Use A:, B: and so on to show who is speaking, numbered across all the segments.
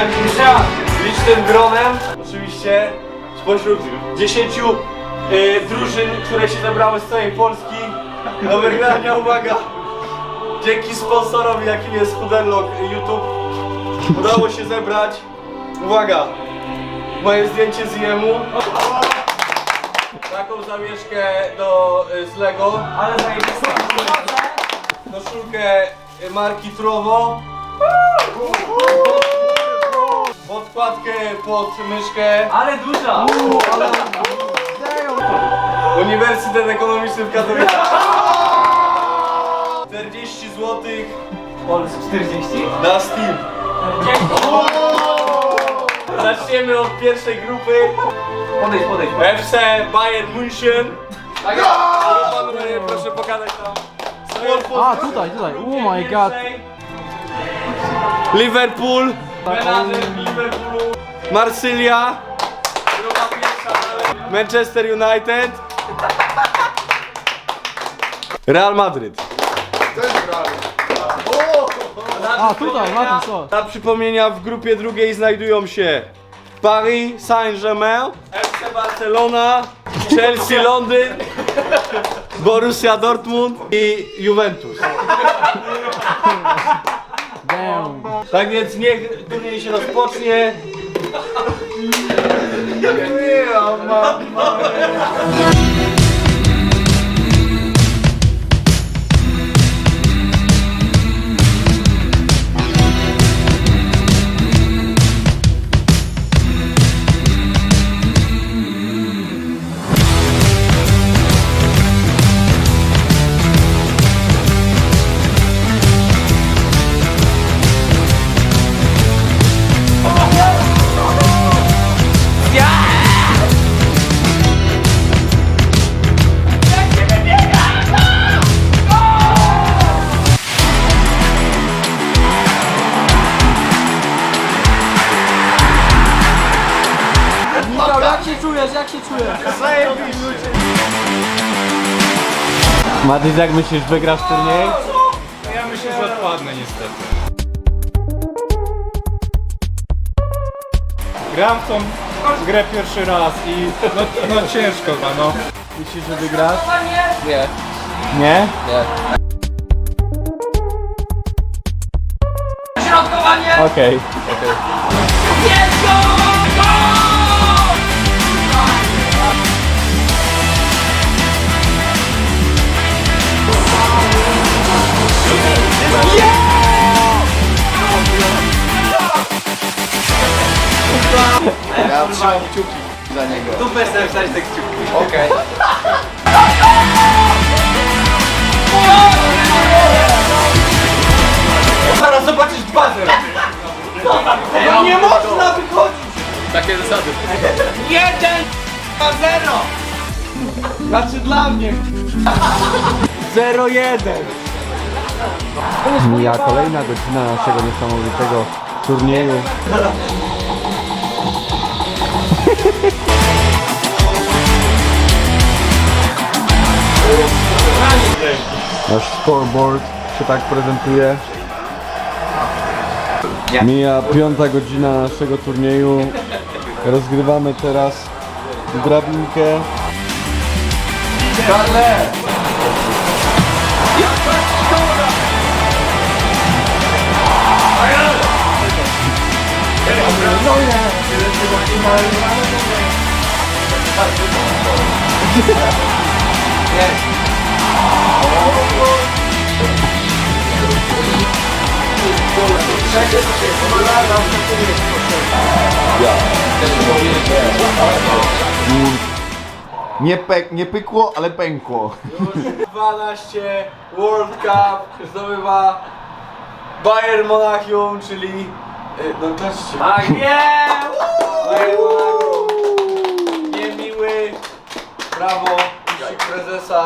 A: się licznym gronem. Oczywiście spośród 10 y, drużyn, które się zebrały z całej Polski do wygrania, uwaga, dzięki sponsorowi jakim jest Huderlock YouTube udało się zebrać, uwaga, moje zdjęcie z jemu. Taką zawieszkę do, y, z Lego.
B: Ale zajebista.
A: koszulkę marki Trowo. Podkładkę pod myszkę.
B: Ale duża.
A: Uniwersytet Ekonomiczny w Katowicach. 40 zł
B: Polsce 40?
A: na Steam. Zaczniemy od pierwszej grupy.
B: Podejdź, podejdź.
A: FC Bayern München.
B: Tak
A: Panowie, proszę pokazać tam.
C: A, tutaj, tutaj. Oh my god.
A: Liverpool. Menadżer Liverpoolu. Marsylia. Druga pierwsza. Manchester United. Real Madryt.
C: A, tutaj, na tym co?
A: Dla przypomnienia w grupie drugiej znajdują się Paris Saint-Germain, FC Barcelona, Chelsea Londyn, Borussia Dortmund i Juventus. Tak więc niech turniej się rozpocznie.
C: Michał, jak się czujesz, jak się czujesz?
A: Matys, jak myślisz, wygrasz turniej?
D: Ja myślę, że odpadnę niestety. Gram w tą grę pierwszy raz i no, no ciężko ma no.
A: Myślisz, że wygrasz?
B: Nie.
A: Nie?
B: Środkowanie.
A: Okej.
B: Jest go!
E: Ja trzymam kciuki za niego.
B: Tu bez sobie wstać te kciuki.
E: Okej.
A: Zaraz zobaczysz 2-0. No nie można wychodzić!
E: Takie zasady.
A: 1 a 0! Znaczy dla mnie. 0-1.
C: Mija kolejna godzina naszego niesamowitego turnieju. Nasz scoreboard się tak prezentuje. Mija piąta godzina naszego turnieju. Rozgrywamy teraz drabinkę.
E: Nie, pek, nie pykło, ale pękło.
A: 12 World Cup zdobywa Bayern Monachium, czyli... y, No patrzcie.
B: Tak jest!
A: Bayern Monachium. Niemiły. Brawo. Prezesa.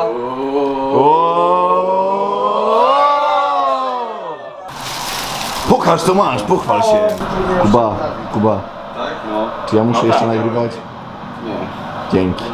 E: Pokaż co masz, pochwal się.
C: Kuba, Kuba. Czy ja muszę jeszcze nagrywać? Nie. Dzięki.